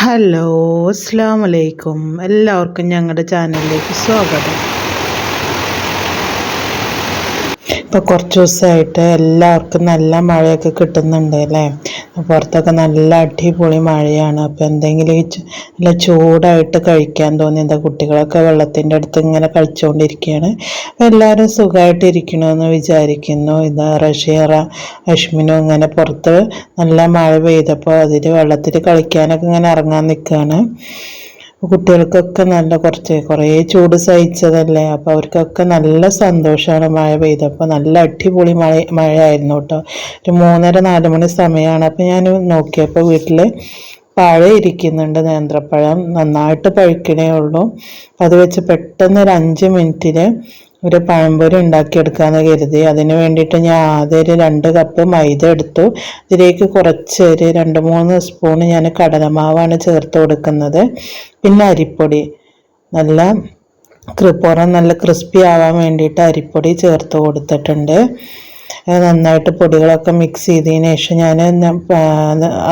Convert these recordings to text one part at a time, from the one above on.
Hello അസ്സാം വലൈക്കും എല്ലാവർക്കും ഞങ്ങളുടെ ചാനലിലേക്ക് സ്വാഗതം. ഇപ്പോൾ കുറച്ച് ദിവസമായിട്ട് എല്ലാവർക്കും നല്ല മഴയൊക്കെ കിട്ടുന്നുണ്ട് അല്ലേ? പുറത്തൊക്കെ നല്ല അടിപൊളി മഴയാണ്. അപ്പോൾ എന്തെങ്കിലും നല്ല ചൂടായിട്ട് കഴിക്കാൻ തോന്നി. എന്താ കുട്ടികളൊക്കെ വെള്ളത്തിന്റെ അടുത്ത് ഇങ്ങനെ കളിച്ചുകൊണ്ടിരിക്കുകയാണ് അപ്പോൾ എല്ലാവരും സുഖമായിട്ടിരിക്കണമെന്ന് വിചാരിക്കുന്നു. ഇതാ റഷീറ അഷ്മിനും ഇങ്ങനെ പുറത്ത് നല്ല മഴ പെയ്തപ്പോൾ അതിൽ വെള്ളത്തിൽ കളിക്കാനൊക്കെ ഇങ്ങനെ ഇറങ്ങാൻ നിൽക്കുകയാണ് കുട്ടികൾക്കൊക്കെ നല്ല കുറച്ച് കുറേ ചൂട് സഹിച്ചതല്ലേ? അപ്പോൾ അവർക്കൊക്കെ നല്ല സന്തോഷമാണ് മഴ പെയ്തപ്പോൾ നല്ല അടിപൊളി മഴ മഴയായിരുന്നു കേട്ടോ. ഒരു മൂന്നര നാല് മണി സമയമാണ്. അപ്പോൾ ഞാൻ നോക്കിയപ്പോൾ വീട്ടിൽ പഴം ഇരിക്കുന്നുണ്ട് നേന്ത്രപ്പഴം. നന്നായിട്ട് പഴുക്കണേ ഉള്ളൂ. അത് വെച്ച് പെട്ടെന്ന് ഒരു അഞ്ച് മിനിറ്റിൽ ഒരു പഴംപൊരി ഉണ്ടാക്കിയെടുക്കാമെന്ന് കരുതി. അതിന് വേണ്ടിയിട്ട് ഞാൻ ആദ്യം ഒരു രണ്ട് കപ്പ് മൈദ എടുത്തു. ഇതിലേക്ക് കുറച്ച് ഒരു രണ്ട് മൂന്ന് സ്പൂൺ ഞാൻ കടലമാവാണ് ചേർത്ത് കൊടുക്കുന്നത്. പിന്നെ അരിപ്പൊടി. നല്ല പുറം നല്ല ക്രിസ്പി ആവാൻ വേണ്ടിയിട്ട് അരിപ്പൊടി ചേർത്ത് കൊടുത്തിട്ടുണ്ട്. നന്നായിട്ട് പൊടികളൊക്കെ മിക്സ് ചെയ്തതിന് ശേഷം ഞാൻ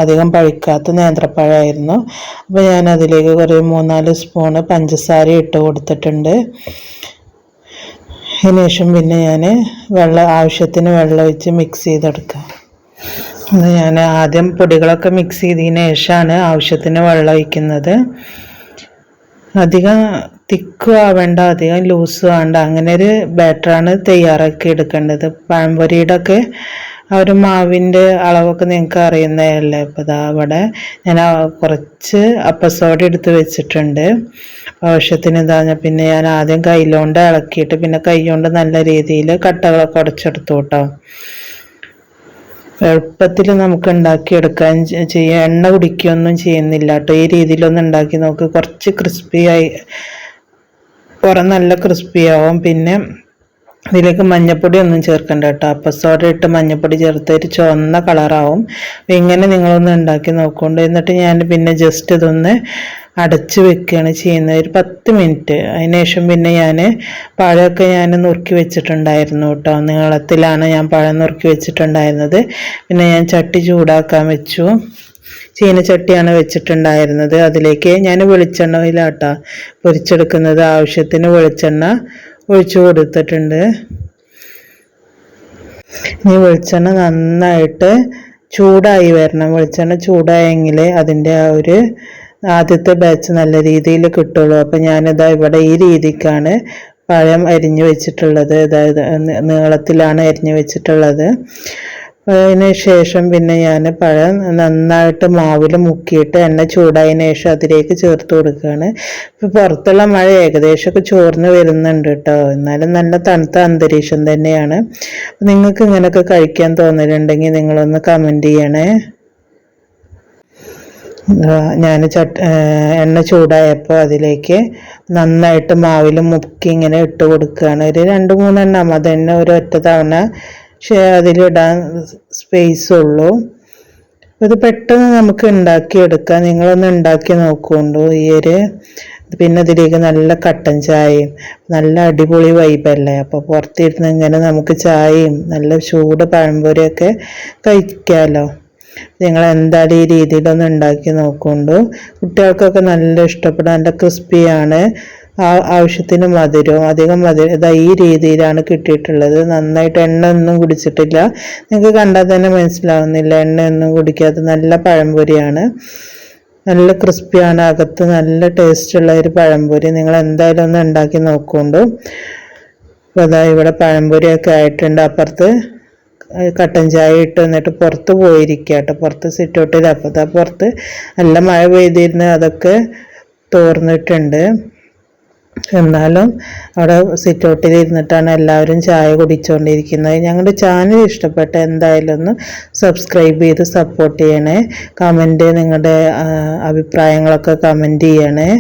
അധികം പഴുക്കാത്ത നേന്ത്രപ്പഴമായിരുന്നു അപ്പോൾ ഞാൻ അതിലേക്ക് കുറേ മൂന്നാൽ സ്പൂണ് പഞ്ചസാര ഇട്ട് കൊടുത്തിട്ടുണ്ട്. അതിന് ശേഷം പിന്നെ ഞാൻ വെള്ളം ആവശ്യത്തിന് വെള്ളം ഒഴിച്ച് മിക്സ് ചെയ്തെടുക്കാം അത് ഞാൻ ആദ്യം പൊടികളൊക്കെ മിക്സ് ചെയ്തതിന് ശേഷമാണ് ആവശ്യത്തിന് വെള്ളം ഒഴിക്കുന്നത്. അധികം തിക്കും ആവേണ്ട അധികം ലൂസും ആവേണ്ട അങ്ങനെ ഒരു ബാറ്ററാണ് തയ്യാറാക്കി എടുക്കേണ്ടത്. പഴംപൊരിയുടെ ഒക്കെ ആ ഒരു മാവിന്റെ അളവൊക്കെ നിങ്ങൾക്ക് അറിയുന്നതല്ലേ? അപ്പോൾ ഇതാ അവിടെ ഞാൻ കുറച്ച് അപ്പസോഡ് എടുത്ത് വെച്ചിട്ടുണ്ട്. ആവശ്യത്തിന് ഇതാ പിന്നെ ഞാൻ ആദ്യം കൈയിലോണ്ട് ഇളക്കിയിട്ട് പിന്നെ കൈകൊണ്ട് നല്ല രീതിയിൽ കട്ടകളൊക്കെ ഉടച്ചെടുത്തു കേട്ടോ. എളുപ്പത്തിൽ നമുക്ക് ഉണ്ടാക്കിയെടുക്കാൻ ചെയ്യാം എണ്ണ കുടിക്കുകയൊന്നും ചെയ്യുന്നില്ല കേട്ടോ. ഈ രീതിയിലൊന്ന് ഉണ്ടാക്കി നോക്ക്. കുറച്ച് ക്രിസ്പി ആയി കുറേ നല്ല ക്രിസ്പി ആവും പിന്നെ ഇതിലേക്ക് മഞ്ഞപ്പൊടി ഒന്നും ചേർക്കണ്ട കേട്ടോ. അപ്പസോഡ ഇട്ട് മഞ്ഞപ്പൊടി ചേർത്ത് ഒരു ചുവന്ന കളറാവും. അപ്പം ഇങ്ങനെ നിങ്ങളൊന്ന് ഉണ്ടാക്കി നോക്കൊണ്ട് എന്നിട്ട് ഞാൻ പിന്നെ ജസ്റ്റ് ഇതൊന്ന് അടച്ച് വെക്കുകയാണ് ചെയ്യുന്നത്. ഒരു പത്ത് മിനിറ്റ്. അതിനുശേഷം പിന്നെ ഞാൻ പഴമൊക്കെ ഞാൻ നുറുക്കി വെച്ചിട്ടുണ്ടായിരുന്നു കേട്ടോ. നീളത്തിലാണ് ഞാൻ പഴം നുറുക്കി വെച്ചിട്ടുണ്ടായിരുന്നത്. പിന്നെ ഞാൻ ചട്ടി ചൂടാക്കാൻ വെച്ചു. ചീനച്ചട്ടിയാണ് വെച്ചിട്ടുണ്ടായിരുന്നത്. അതിലേക്ക് ഞാൻ വെളിച്ചെണ്ണയിലാട്ടാ പൊരിച്ചെടുക്കുന്നത്. ആവശ്യത്തിന് വെളിച്ചെണ്ണ ഒഴിച്ചു കൊടുത്തിട്ടുണ്ട്. ഇനി വെളിച്ചെണ്ണ നന്നായിട്ട് ചൂടായി വരണം. വെളിച്ചെണ്ണ ചൂടായെങ്കിൽ അതിന്റെ ആ ഒരു ആദ്യത്തെ ബാച്ച് നല്ല രീതിയിൽ കിട്ടുള്ളൂ. അപ്പം ഞാനിതാ ഇവിടെ ഈ രീതിക്കാണ് പഴം അരിഞ്ഞു വെച്ചിട്ടുള്ളത്. അതായത് നീളത്തിലാണ് അരിഞ്ഞു വെച്ചിട്ടുള്ളത്. അതിന് ശേഷം പിന്നെ ഞാൻ പഴം നന്നായിട്ട് മാവിൽ മുക്കിയിട്ട് എണ്ണ ചൂടായതിനു ശേഷം അതിലേക്ക് ചേർത്ത് കൊടുക്കുകയാണ് ഇപ്പോൾ പുറത്തുള്ള മഴ ഏകദേശമൊക്കെ ചോർന്ന് വരുന്നുണ്ട് കേട്ടോ എന്നാലും നല്ല തണുത്ത അന്തരീക്ഷം തന്നെയാണ്. നിങ്ങൾക്ക് ഇങ്ങനെയൊക്കെ കഴിക്കാൻ തോന്നലുണ്ടെങ്കിൽ നിങ്ങളൊന്ന് കമന്റ് ചെയ്യണേ. ഞാൻ ചട്ട എണ്ണ ചൂടായപ്പോൾ അതിലേക്ക് നന്നായിട്ട് മാവിൽ മുക്കി ഇങ്ങനെ ഇട്ട് കൊടുക്കുകയാണ് ഒരു രണ്ട് മൂന്നെണ്ണം. അത് തന്നെ ഒരു ഒറ്റ തവണ പക്ഷേ അതിലിടാൻ സ്പേസ് ഉള്ളൂ. ഇത് പെട്ടെന്ന് നമുക്ക് ഉണ്ടാക്കിയെടുക്കാം. നിങ്ങളൊന്ന് ഉണ്ടാക്കി നോക്കുകൊണ്ടു ഈ ഒരു പിന്നെ ഇതിലേക്ക് നല്ല കട്ടൻ ചായയും നല്ല അടിപൊളി വൈബല്ലേ അപ്പോൾ പുറത്തിരുന്ന് ഇങ്ങനെ നമുക്ക് ചായയും നല്ല ചൂട് പഴംപൊരിയൊക്കെ കഴിക്കാമല്ലോ നിങ്ങൾ എന്തായാലും ഈ രീതിയിലൊന്ന് ഉണ്ടാക്കി നോക്കുകൊണ്ടു. കുട്ടികൾക്കൊക്കെ നല്ല ഇഷ്ടപ്പെടും നല്ല ക്രിസ്പിയാണ് ആവശ്യത്തിന് മധുരവും അധികം മധുരം ഇതാ ഈ രീതിയിലാണ് കിട്ടിയിട്ടുള്ളത്. നന്നായിട്ട് എണ്ണ ഒന്നും കുടിച്ചിട്ടില്ല. നിങ്ങൾക്ക് കണ്ടാൽ തന്നെ മനസ്സിലാവുന്നില്ല. എണ്ണ ഒന്നും കുടിക്കാത്ത നല്ല പഴംപൊരിയാണ്. നല്ല ക്രിസ്പിയാണ്. അകത്ത് നല്ല ടേസ്റ്റുള്ള ഒരു പഴംപൊരി. നിങ്ങൾ എന്തായാലും ഒന്ന് ഉണ്ടാക്കി നോക്കുകൊണ്ട് അപ്പോൾ അതാ ഇവിടെ പഴംപൊരിയൊക്കെ ആയിട്ടുണ്ട്. അപ്പുറത്ത് കട്ടൻ ചായ ഇട്ട് എന്നിട്ട് പുറത്ത് പോയിരിക്കുക കേട്ടോ. പുറത്ത് സിറ്റൗട്ടിൽ അപ്പോൾ പുറത്ത് നല്ല മഴ പെയ്തിരുന്ന് അതൊക്കെ തോർന്നിട്ടുണ്ട്. എന്നാലും അവിടെ സിറ്റൗട്ടിൽ ഇരുന്നിട്ടാണ് എല്ലാവരും ചായ കുടിച്ചുകൊണ്ടിരിക്കുന്നത് ഞങ്ങളുടെ ചാനൽ ഇഷ്ടപ്പെട്ട എന്തായാലും ഒന്ന് സബ്സ്ക്രൈബ് ചെയ്ത് സപ്പോർട്ട് ചെയ്യണേ. കമന്റ് നിങ്ങളുടെ അഭിപ്രായങ്ങളൊക്കെ കമന്റ് ചെയ്യണേ.